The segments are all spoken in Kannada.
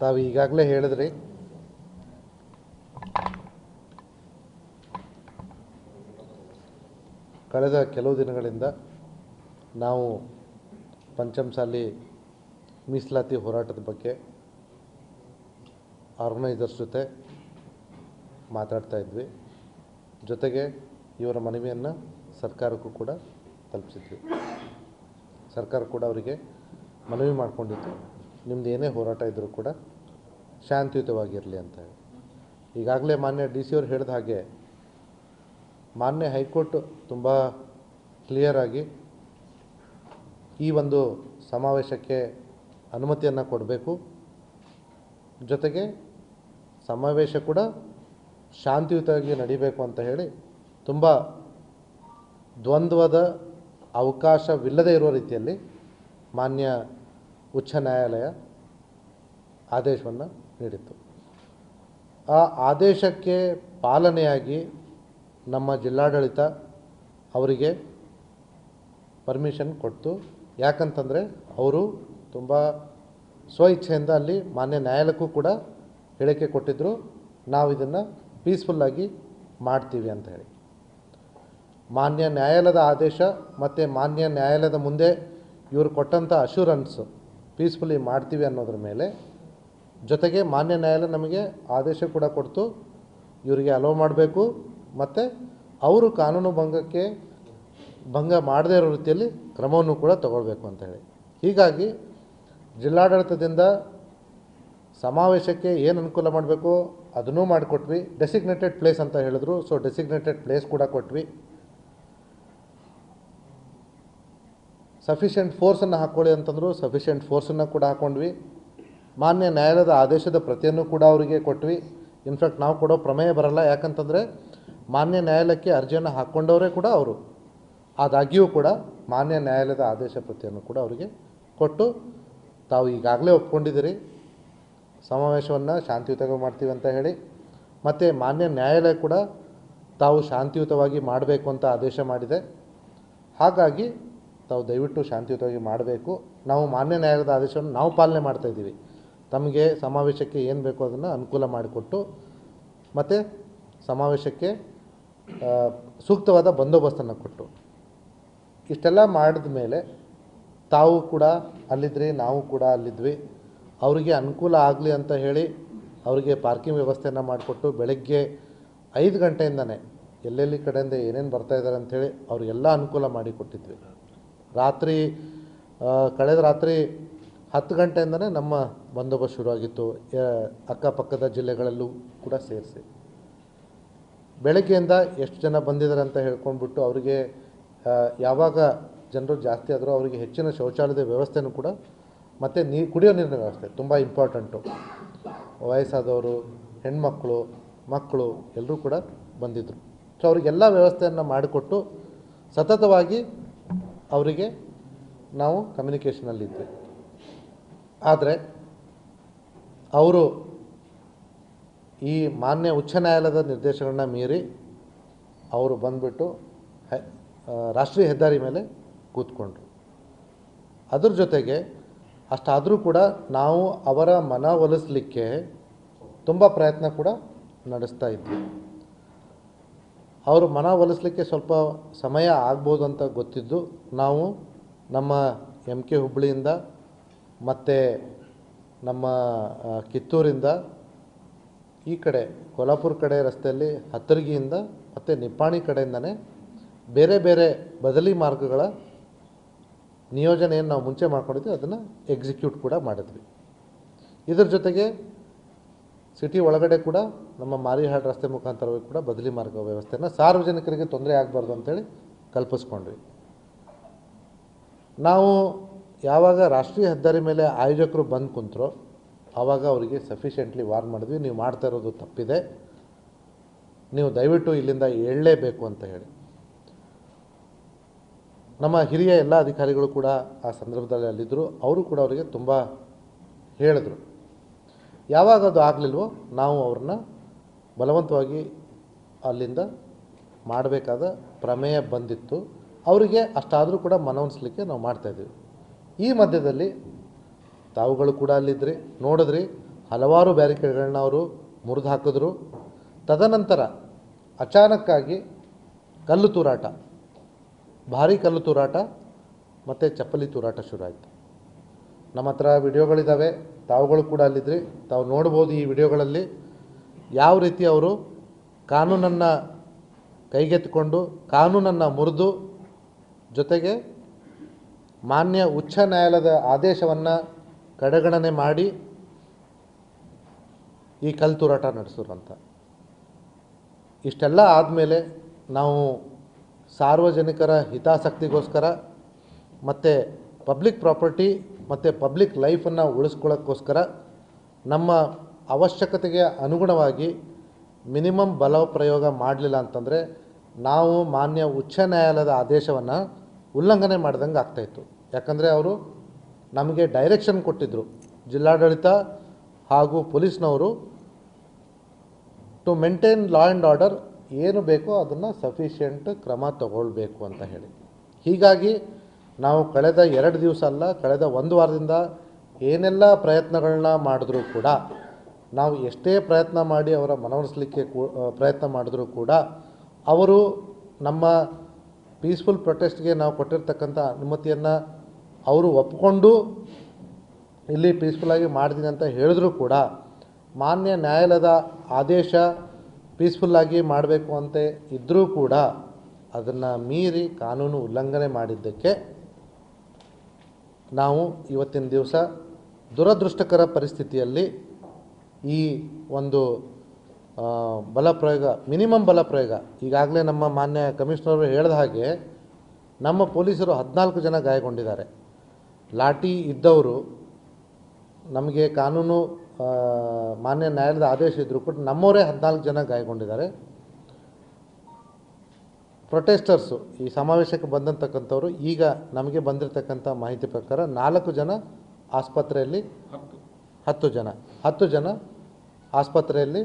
ತಾವು ಈಗಾಗಲೇ ಹೇಳಿದ್ರಿ. ಕಳೆದ ಕೆಲವು ದಿನಗಳಿಂದ ನಾವು ಪಂಚಮಸಾಲಿ ಮೀಸಲಾತಿ ಹೋರಾಟದ ಬಗ್ಗೆ ಆರ್ಗನೈಸರ್ಸ್ ಜೊತೆ ಮಾತಾಡ್ತಾ ಇದ್ವಿ. ಜೊತೆಗೆ ಇವರ ಮನವಿಯನ್ನು ಸರ್ಕಾರಕ್ಕೂ ಕೂಡ ತಲುಪಿಸಿದ್ವಿ. ಸರ್ಕಾರ ಕೂಡ ಅವರಿಗೆ ಮನವಿ ಮಾಡಿಕೊಂಡಿತ್ತು. ನಿಮ್ದು ಏನೇ ಹೋರಾಟ ಇದ್ದರೂ ಕೂಡ ಶಾಂತಿಯುತವಾಗಿರಲಿ ಅಂತ ಹೇಳಿ. ಈಗಾಗಲೇ ಮಾನ್ಯ ಡಿ ಸಿ ಅವ್ರು ಹೇಳಿದ ಹಾಗೆ ಮಾನ್ಯ ಹೈಕೋರ್ಟ್ ತುಂಬ ಕ್ಲಿಯರಾಗಿ ಈ ಒಂದು ಸಮಾವೇಶಕ್ಕೆ ಅನುಮತಿಯನ್ನು ಕೊಡಬೇಕು. ಜೊತೆಗೆ ಸಮಾವೇಶ ಕೂಡ ಶಾಂತಿಯುತವಾಗಿ ನಡೀಬೇಕು ಅಂತ ಹೇಳಿ ತುಂಬ ದ್ವಂದ್ವದ ಅವಕಾಶವಿಲ್ಲದೇ ಇರುವ ರೀತಿಯಲ್ಲಿ ಮಾನ್ಯ ಉಚ್ಚ ನ್ಯಾಯಾಲಯ ಆದೇಶವನ್ನು ನೀಡಿತ್ತು. ಆ ಆದೇಶಕ್ಕೆ ಪಾಲನೆಯಾಗಿ ನಮ್ಮ ಜಿಲ್ಲಾಡಳಿತ ಅವರಿಗೆ ಪರ್ಮಿಷನ್ ಕೊಟ್ಟು ಯಾಕಂತಂದರೆ ಅವರು ತುಂಬ ಸ್ವಇಚ್ಛೆಯಿಂದ ಅಲ್ಲಿ ಮಾನ್ಯ ನ್ಯಾಯಾಲಯಕ್ಕೂ ಕೂಡ ಹೇಳಿಕೆ ಕೊಟ್ಟಿದ್ದರು ನಾವು ಇದನ್ನು ಪೀಸ್ಫುಲ್ಲಾಗಿ ಮಾಡ್ತೀವಿ ಅಂತ ಹೇಳಿ. ಮಾನ್ಯ ನ್ಯಾಯಾಲಯದ ಆದೇಶ ಮತ್ತು ಮಾನ್ಯ ನ್ಯಾಯಾಲಯದ ಮುಂದೆ ಇವರು ಕೊಟ್ಟಂಥ ಅಶ್ಯೂರೆನ್ಸು ಪೀಸ್ಫುಲ್ಲಿ ಮಾಡ್ತೀವಿ ಅನ್ನೋದ್ರ ಮೇಲೆ ಜೊತೆಗೆ ಮಾನ್ಯ ನ್ಯಾಯಾಲಯ ನಮಗೆ ಆದೇಶ ಕೂಡ ಕೊಡ್ತು. ಇವರಿಗೆ ಅಲೋ ಮಾಡಬೇಕು. ಮತ್ತು ಅವರು ಕಾನೂನು ಭಂಗಕ್ಕೆ ಭಂಗ ಮಾಡದೇ ಇರೋ ರೀತಿಯಲ್ಲಿ ಕ್ರಮವನ್ನು ಕೂಡ ತಗೊಳ್ಬೇಕು ಅಂತ ಹೇಳಿ. ಹೀಗಾಗಿ ಜಿಲ್ಲಾಡಳಿತದಿಂದ ಸಮಾವೇಶಕ್ಕೆ ಏನು ಅನುಕೂಲ ಮಾಡಬೇಕು ಅದನ್ನೂ ಮಾಡಿಕೊಟ್ವಿ. ಡೆಸಿಗ್ನೇಟೆಡ್ ಪ್ಲೇಸ್ ಅಂತ ಹೇಳಿದ್ರು. ಸೊ ಡೆಸಿಗ್ನೇಟೆಡ್ ಪ್ಲೇಸ್ ಕೂಡ ಕೊಟ್ವಿ. ಸಫಿಷಿಯೆಂಟ್ ಫೋರ್ಸನ್ನು ಹಾಕ್ಕೊಳ್ಳಿ ಅಂತಂದರು ಸಫಿಷಿಯೆಂಟ್ ಫೋರ್ಸನ್ನು ಕೂಡ ಹಾಕ್ಕೊಂಡ್ವಿ ಮಾನ್ಯ ನ್ಯಾಯಾಲಯದ ಆದೇಶದ ಪ್ರತಿಯನ್ನು ಕೂಡ ಅವರಿಗೆ ಕೊಟ್ವಿ. ಇನ್ಫ್ಯಾಕ್ಟ್ ನಾವು ಕೊಡೋ ಪ್ರಮೇಯ ಬರಲ್ಲ. ಯಾಕಂತಂದರೆ, ಮಾನ್ಯ ನ್ಯಾಯಾಲಯಕ್ಕೆ ಅರ್ಜಿಯನ್ನು ಹಾಕ್ಕೊಂಡವರೇ ಕೂಡ ಅವರು. ಆದಾಗ್ಯೂ ಕೂಡ ಮಾನ್ಯ ನ್ಯಾಯಾಲಯದ ಆದೇಶ ಪ್ರತಿಯನ್ನು ಕೂಡ ಅವರಿಗೆ ಕೊಟ್ಟು, ತಾವು ಈಗಾಗಲೇ ಒಪ್ಕೊಂಡಿದ್ದೀರಿ. ಸಮಾವೇಶವನ್ನು ಶಾಂತಿಯುತವಾಗಿ ಮಾಡ್ತೀವಿ ಅಂತ ಹೇಳಿ. ಮತ್ತು ಮಾನ್ಯ ನ್ಯಾಯಾಲಯ ಕೂಡ ತಾವು ಶಾಂತಿಯುತವಾಗಿ ಮಾಡಬೇಕು ಅಂತ ಆದೇಶ ಮಾಡಿದೆ. ಹಾಗಾಗಿ ತಾವು ದಯವಿಟ್ಟು ಶಾಂತಿಯುತವಾಗಿ ಮಾಡಬೇಕು. ನಾವು ಮಾನ್ಯ ನ್ಯಾಯಾಲಯದ ಆದೇಶವನ್ನು ನಾವು ಪಾಲನೆ ಮಾಡ್ತಾ ಇದ್ದೀವಿ. ತಮಗೆ ಸಮಾವೇಶಕ್ಕೆ ಏನು ಬೇಕೋ ಅದನ್ನು ಅನುಕೂಲ ಮಾಡಿಕೊಟ್ಟು, ಮತ್ತು ಸಮಾವೇಶಕ್ಕೆ ಸೂಕ್ತವಾದ ಬಂದೋಬಸ್ತನ್ನು ಕೊಟ್ಟು. ಇಷ್ಟೆಲ್ಲ ಮಾಡಿದ ಮೇಲೆ ತಾವು ಕೂಡ ಅಲ್ಲಿದ್ದರೆ ನಾವು ಕೂಡ ಅಲ್ಲಿದ್ವಿ. ಅವರಿಗೆ ಅನುಕೂಲ ಆಗಲಿ ಅಂತ ಹೇಳಿ ಅವರಿಗೆ ಪಾರ್ಕಿಂಗ್ ವ್ಯವಸ್ಥೆಯನ್ನು ಮಾಡಿಕೊಟ್ಟು ಬೆಳಗ್ಗೆ ಐದು ಗಂಟೆಯಿಂದನೇ ಎಲ್ಲೆಲ್ಲಿ ಕಡೆಯಿಂದ ಏನೇನು ಬರ್ತಾ ಇದ್ದಾರೆ ಅಂಥೇಳಿ ಅವ್ರಿಗೆಲ್ಲ ಅನುಕೂಲ ಮಾಡಿಕೊಟ್ಟಿದ್ವಿ ರಾತ್ರಿ ಕಳೆದ ರಾತ್ರಿ ಹತ್ತು ಗಂಟೆಯಿಂದನೇ ನಮ್ಮ ಬಂದೋಬಸ್ತ್ ಶುರುವಾಗಿತ್ತು. ಅಕ್ಕಪಕ್ಕದ ಜಿಲ್ಲೆಗಳಲ್ಲೂ ಕೂಡ ಸೇರಿಸಿ. ಬೆಳಗ್ಗೆಯಿಂದ ಎಷ್ಟು ಜನ ಬಂದಿದ್ದಾರೆ ಅಂತ ಹೇಳ್ಕೊಂಡ್ಬಿಟ್ಟು ಅವರಿಗೆ ಯಾವಾಗ ಜನರು ಜಾಸ್ತಿ ಆದರೂ ಅವರಿಗೆ ಹೆಚ್ಚಿನ ಶೌಚಾಲಯದ ವ್ಯವಸ್ಥೆನೂ ಕೂಡ ಮತ್ತು ನೀ, ಕುಡಿಯೋ ನೀರಿನ ವ್ಯವಸ್ಥೆ ತುಂಬ ಇಂಪಾರ್ಟೆಂಟು ವಯಸ್ಸಾದವರು, ಹೆಣ್ಮಕ್ಳು, ಮಕ್ಕಳು ಎಲ್ಲರೂ ಕೂಡ ಬಂದಿದ್ದರು ಸೊ ಅವರಿಗೆಲ್ಲ ವ್ಯವಸ್ಥೆಯನ್ನು ಮಾಡಿಕೊಟ್ಟು ಸತತವಾಗಿ ಅವರಿಗೆ ನಾವು ಕಮ್ಯುನಿಕೇಷನಲ್ಲಿದ್ವಿ ಆದರೆ ಅವರು ಈ ಮಾನ್ಯ ಉಚ್ಚ ನ್ಯಾಯಾಲಯದ ನಿರ್ದೇಶಗಳನ್ನ ಮೀರಿ ಅವರು ಬಂದುಬಿಟ್ಟು ರಾಷ್ಟ್ರೀಯ ಹೆದ್ದಾರಿ ಮೇಲೆ ಕೂತ್ಕೊಂಡ್ರು. ಅದ್ರ ಜೊತೆಗೆ ಅಷ್ಟಾದರೂ ಕೂಡ ನಾವು ಅವರ ಮನವೊಲಿಸಲಿಕ್ಕೆ ತುಂಬ ಪ್ರಯತ್ನ ಕೂಡ ನಡೆಸ್ತಾ ಇದ್ವಿ. ಅವರು ಮನವೊಲಿಸಲಿಕ್ಕೆ ಸ್ವಲ್ಪ ಸಮಯ ಆಗ್ಬೋದು ಅಂತ ಗೊತ್ತಿದ್ದು ನಾವು ನಮ್ಮ ಎಂ ಕೆ ಹುಬ್ಬಳ್ಳಿಯಿಂದ ಮತ್ತು ನಮ್ಮ ಕಿತ್ತೂರಿಂದ ಈ ಕಡೆ ಕೊಲ್ಹಾಪುರ ಕಡೆ ರಸ್ತೆಯಲ್ಲಿ ಹತ್ತರ್ಗಿಯಿಂದ ಮತ್ತು ನಿಪ್ಪಾಣಿ ಕಡೆಯಿಂದನೇ ಬೇರೆ ಬೇರೆ ಬದಲಿ ಮಾರ್ಗಗಳ ನಿಯೋಜನೆಯನ್ನು ನಾವು ಮುಂಚೆ ಮಾಡ್ಕೊಂಡಿದ್ವಿ, ಅದನ್ನು ಎಕ್ಸಿಕ್ಯೂಟ್ ಕೂಡ ಮಾಡಿದ್ವಿ. ಇದರ ಜೊತೆಗೆ ಸಿಟಿ ಒಳಗಡೆ ಕೂಡ ನಮ್ಮ ಮಾರಿಹಾಡ್ ರಸ್ತೆ ಮುಖಾಂತರವಾಗಿ ಕೂಡ ಬದಲಿ ಮಾರ್ಗ ವ್ಯವಸ್ಥೆಯನ್ನು ಸಾರ್ವಜನಿಕರಿಗೆ ತೊಂದರೆ ಆಗಬಾರ್ದು ಅಂತೇಳಿ ಕಲ್ಪಿಸ್ಕೊಂಡ್ವಿ. ನಾವು ಯಾವಾಗ ರಾಷ್ಟ್ರೀಯ ಹೆದ್ದಾರಿ ಮೇಲೆ ಆಯೋಜಕರು ಬಂದು ಕುಂತರೋ ಆವಾಗ ಅವರಿಗೆ ಸಫಿಷಿಯೆಂಟ್ಲಿ ವಾರ್ನ್ ಮಾಡಿದ್ವಿ, ನೀವು ಮಾಡ್ತಾ ಇರೋದು ತಪ್ಪಿದೆ. ನೀವು ದಯವಿಟ್ಟು ಇಲ್ಲಿಂದ ಹೇಳಲೇಬೇಕು ಅಂತ ಹೇಳಿ. ನಮ್ಮ ಹಿರಿಯ ಎಲ್ಲ ಅಧಿಕಾರಿಗಳು ಕೂಡ ಆ ಸಂದರ್ಭದಲ್ಲಿ ಅಲ್ಲಿದ್ದರು ಅವರು ಕೂಡ ಅವರಿಗೆ ತುಂಬ ಹೇಳಿದರು. ಯಾವಾಗ ಅದು ಆಗಲಿಲ್ವೋ, ನಾವು ಅವ್ರನ್ನ ಬಲವಂತವಾಗಿ ಅಲ್ಲಿಂದ ಮಾಡಬೇಕಾದ ಪ್ರಮೇಯ ಬಂದಿತ್ತು. ಅವರಿಗೆ ಅಷ್ಟಾದರೂ ಕೂಡ ಮನವೊಲಿಸ್ಲಿಕ್ಕೆ ನಾವು ಮಾಡ್ತಾಯಿದ್ದೀವಿ ಈ ಮಧ್ಯದಲ್ಲಿ ತಾವುಗಳು ಕೂಡ ಅಲ್ಲಿದ್ದರೆ ನೋಡಿದ್ರಿ, ಹಲವಾರು ಬ್ಯಾರಿಕೇಡ್ಗಳನ್ನ ಅವರು ಮುರಿದು ಹಾಕಿದ್ರು. ತದನಂತರ ಅಚಾನಕ್ಕಾಗಿ ಕಲ್ಲು ತೂರಾಟ, ಭಾರಿ ಕಲ್ಲು ತೂರಾಟ ಮತ್ತು ಚಪ್ಪಲಿ ತೂರಾಟ ಶುರು ಆಯಿತು ನಮ್ಮ ಹತ್ರ ವಿಡಿಯೋಗಳಿದ್ದಾವೆ ತಾವುಗಳು ಕೂಡ ಅಲ್ಲಿದ್ರಿ. ತಾವು ನೋಡ್ಬೋದು ಈ ವಿಡಿಯೋಗಳಲ್ಲಿ ಯಾವ ರೀತಿ ಅವರು ಕಾನೂನನ್ನು ಕೈಗೆತ್ತಿಕೊಂಡು, ಕಾನೂನನ್ನು ಮುರಿದು ಜೊತೆಗೆ ಮಾನ್ಯ ಉಚ್ಚ ನ್ಯಾಯಾಲಯದ ಆದೇಶವನ್ನು ಕಡೆಗಣನೆ ಮಾಡಿ ಈ ಕಲ್ತೂರಾಟ ತೂರಾಟ ಅಂತ ಇಷ್ಟೆಲ್ಲ ಆದಮೇಲೆ ನಾವು ಸಾರ್ವಜನಿಕರ ಹಿತಾಸಕ್ತಿಗೋಸ್ಕರ ಮತ್ತು ಪಬ್ಲಿಕ್ ಪ್ರಾಪರ್ಟಿ ಮತ್ತು ಪಬ್ಲಿಕ್ ಲೈಫನ್ನು ಉಳಿಸ್ಕೊಳ್ಳೋಕ್ಕೋಸ್ಕರ ನಮ್ಮ ಅವಶ್ಯಕತೆಗೆ ಅನುಗುಣವಾಗಿ ಮಿನಿಮಮ್ ಬಲ ಪ್ರಯೋಗ ಮಾಡಲಿಲ್ಲ ಅಂತಂದರೆ ನಾವು ಮಾನ್ಯ ಉಚ್ಚ ನ್ಯಾಯಾಲಯದ ಆದೇಶವನ್ನು ಉಲ್ಲಂಘನೆ ಮಾಡ್ದಂಗೆ ಆಗ್ತಾಯಿತ್ತು ಯಾಕಂದರೆ ಅವರು ನಮಗೆ ಡೈರೆಕ್ಷನ್ ಕೊಟ್ಟಿದ್ದರು ಜಿಲ್ಲಾಡಳಿತ ಹಾಗೂ ಪೊಲೀಸ್ನವರು to maintain law and order ಏನು ಬೇಕೋ ಅದನ್ನು ಸಫಿಷಿಯೆಂಟ್ ಕ್ರಮ ತಗೊಳ್ಬೇಕು ಅಂತ ಹೇಳಿ. ಹೀಗಾಗಿ ನಾವು ಕಳೆದ ಎರಡು ದಿವಸ ಅಲ್ಲ, ಕಳೆದ ಒಂದು ವಾರದಿಂದ ಏನೆಲ್ಲ ಪ್ರಯತ್ನಗಳನ್ನ ಮಾಡಿದ್ರೂ ಕೂಡ, ನಾವು ಎಷ್ಟೇ ಪ್ರಯತ್ನ ಮಾಡಿ ಅವರ ಮನವೊಲಿಸಲಿಕ್ಕೆ ಪ್ರಯತ್ನ ಮಾಡಿದ್ರೂ ಕೂಡ, ಅವರು ನಮ್ಮ ಪೀಸ್ಫುಲ್ ಪ್ರೊಟೆಸ್ಟ್ಗೆ ನಾವು ಕೊಟ್ಟಿರ್ತಕ್ಕಂಥ ಅನುಮತಿಯನ್ನು ಅವರು ಒಪ್ಪಿಕೊಂಡು ಇಲ್ಲಿ ಪೀಸ್ಫುಲ್ಲಾಗಿ ಮಾಡ್ತೀನಿ ಅಂತ ಹೇಳಿದ್ರು ಕೂಡ ಮಾನ್ಯ ನ್ಯಾಯಾಲಯದ ಆದೇಶ ಪೀಸ್ಫುಲ್ಲಾಗಿ ಮಾಡಬೇಕು ಅಂತ ಇದ್ದರೂ ಕೂಡ ಅದನ್ನು ಮೀರಿ ಕಾನೂನು ಉಲ್ಲಂಘನೆ ಮಾಡಿದ್ದಕ್ಕೆ ನಾವು ಇವತ್ತಿನ ದಿವಸ ದುರದೃಷ್ಟಕರ ಪರಿಸ್ಥಿತಿಯಲ್ಲಿ ಈ ಒಂದು ಬಲ ಪ್ರಯೋಗ ಮಿನಿಮಮ್ ಬಲ ಪ್ರಯೋಗ ಈಗಾಗಲೇ ನಮ್ಮ ಮಾನ್ಯ ಕಮಿಷನರ್ ಹೇಳಿದ ಹಾಗೆ ನಮ್ಮ ಪೊಲೀಸರು ಹದಿನಾಲ್ಕು ಜನ ಗಾಯಗೊಂಡಿದ್ದಾರೆ. ಲಾಠಿ ಇದ್ದವರು, ನಮಗೆ ಕಾನೂನು ಮಾನ್ಯ ನ್ಯಾಯಾಲಯದ ಆದೇಶ ಇದ್ದರೂ ಕೂಡ ನಮ್ಮವರೇ ಹದಿನಾಲ್ಕು ಜನ ಗಾಯಗೊಂಡಿದ್ದಾರೆ. ಪ್ರೊಟೆಸ್ಟರ್ಸು, ಈ ಸಮಾವೇಶಕ್ಕೆ ಬಂದಂತಕ್ಕಂಥವ್ರು, ಈಗ ನಮಗೆ ಬಂದಿರತಕ್ಕಂಥ ಮಾಹಿತಿ ಪ್ರಕಾರ ನಾಲ್ಕು ಜನ ಆಸ್ಪತ್ರೆಯಲ್ಲಿ, ಹತ್ತು ಜನ ಹತ್ತು ಜನ ಆಸ್ಪತ್ರೆಯಲ್ಲಿ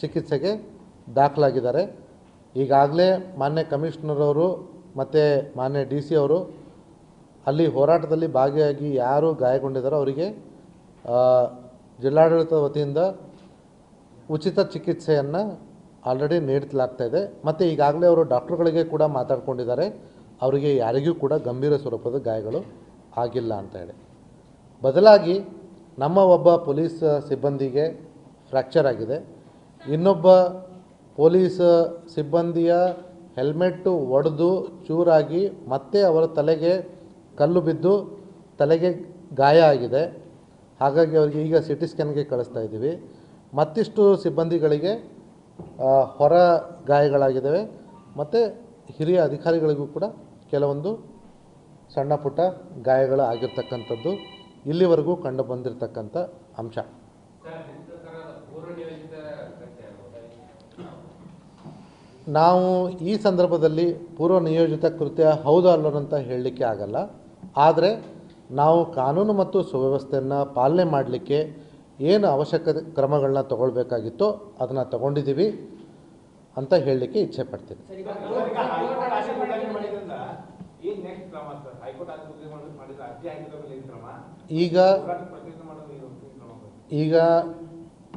ಚಿಕಿತ್ಸೆಗೆ ದಾಖಲಾಗಿದ್ದಾರೆ. ಈಗಾಗಲೇ ಮಾನ್ಯ ಕಮಿಷನರ್ ಅವರು ಮತ್ತು ಮಾನ್ಯ ಡಿ ಸಿ ಅವರು ಅಲ್ಲಿ ಹೋರಾಟದಲ್ಲಿ ಭಾಗಿಯಾಗಿ ಯಾರು ಗಾಯಗೊಂಡಿದ್ದಾರೋ ಅವರಿಗೆ ಜಿಲ್ಲಾಡಳಿತ ವತಿಯಿಂದ ಉಚಿತ ಚಿಕಿತ್ಸೆಯನ್ನು ಆಲ್ರೆಡಿ ನೀಡಲಾಗ್ತಾ ಇದೆ. ಮತ್ತು ಈಗಾಗಲೇ ಅವರು ಡಾಕ್ಟ್ರುಗಳಿಗೆ ಕೂಡ ಮಾತಾಡ್ಕೊಂಡಿದ್ದಾರೆ. ಅವರಿಗೆ ಯಾರಿಗೂ ಕೂಡ ಗಂಭೀರ ಸ್ವರೂಪದ ಗಾಯಗಳು ಆಗಿಲ್ಲ ಅಂತ ಹೇಳಿ. ಬದಲಾಗಿ ನಮ್ಮ ಒಬ್ಬ ಪೊಲೀಸ್ ಸಿಬ್ಬಂದಿಗೆ ಫ್ರ್ಯಾಕ್ಚರ್ ಆಗಿದೆ. ಇನ್ನೊಬ್ಬ ಪೊಲೀಸ್ ಸಿಬ್ಬಂದಿಯ ಹೆಲ್ಮೆಟ್ಟು ಒಡೆದು ಚೂರಾಗಿ ಮತ್ತೆ ಅವರ ತಲೆಗೆ ಕಲ್ಲು ಬಿದ್ದು ತಲೆಗೆ ಗಾಯ ಆಗಿದೆ. ಹಾಗಾಗಿ ಅವರಿಗೆ ಈಗ ಸಿ ಟಿ ಸ್ಕ್ಯಾನ್ಗೆ ಕಳಿಸ್ತಾ ಇದ್ದೀವಿ. ಮತ್ತಿಷ್ಟು ಸಿಬ್ಬಂದಿಗಳಿಗೆ ಹೊರ ಗಾಯಗಳಾಗಿದ್ದಾವೆ. ಮತ್ತು ಹಿರಿಯ ಅಧಿಕಾರಿಗಳಿಗೂ ಕೂಡ ಕೆಲವೊಂದು ಸಣ್ಣ ಪುಟ್ಟ ಗಾಯಗಳು ಆಗಿರ್ತಕ್ಕಂಥದ್ದು ಇಲ್ಲಿವರೆಗೂ ಕಂಡು ಬಂದಿರತಕ್ಕಂಥ ಅಂಶ. ನಾವು ಈ ಸಂದರ್ಭದಲ್ಲಿ ಪೂರ್ವ ನಿಯೋಜಿತ ಕೃತ್ಯ ಹೌದು ಅಲ್ಲೋನಂತ ಹೇಳಲಿಕ್ಕೆ ಆಗಲ್ಲ. ಆದರೆ ನಾವು ಕಾನೂನು ಮತ್ತು ಸುವ್ಯವಸ್ಥೆಯನ್ನು ಪಾಲನೆ ಮಾಡಲಿಕ್ಕೆ ಏನು ಅವಶ್ಯಕ ಕ್ರಮಗಳನ್ನ ತಗೊಳ್ಬೇಕಾಗಿತ್ತೋ ಅದನ್ನು ತಗೊಂಡಿದ್ದೀವಿ ಅಂತ ಹೇಳಲಿಕ್ಕೆ ಇಚ್ಛೆ ಪಡ್ತೀನಿ. ಈಗ? ಈಗ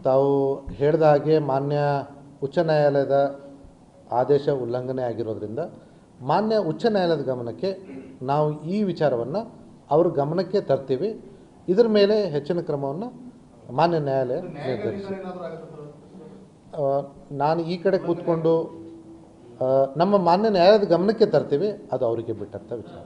ತಾವು ಹೇಳಿದ ಹಾಗೆ ಮಾನ್ಯ ಉಚ್ಚ ನ್ಯಾಯಾಲಯದ ಆದೇಶ ಉಲ್ಲಂಘನೆ ಆಗಿರೋದ್ರಿಂದ ಮಾನ್ಯ ಉಚ್ಚ ನ್ಯಾಯಾಲಯದ ಗಮನಕ್ಕೆ ನಾವು ಈ ವಿಚಾರವನ್ನು ಅವ್ರ ಗಮನಕ್ಕೆ ತರ್ತೀವಿ. ಇದರ ಮೇಲೆ ಹೆಚ್ಚಿನ ಕ್ರಮವನ್ನು ಮಾನ್ಯ ನ್ಯಾಯಾಲಯ ನಿರ್ಧರಿಸಿ. ನಾನು ಈ ಕಡೆ ಕೂತ್ಕೊಂಡು ನಮ್ಮ ಮಾನ್ಯ ನ್ಯಾಯಾಲಯದ ಗಮನಕ್ಕೆ ತರ್ತೀವಿ. ಅದು ಅವರಿಗೆ ಬಿಟ್ಟಂಥ ವಿಚಾರ.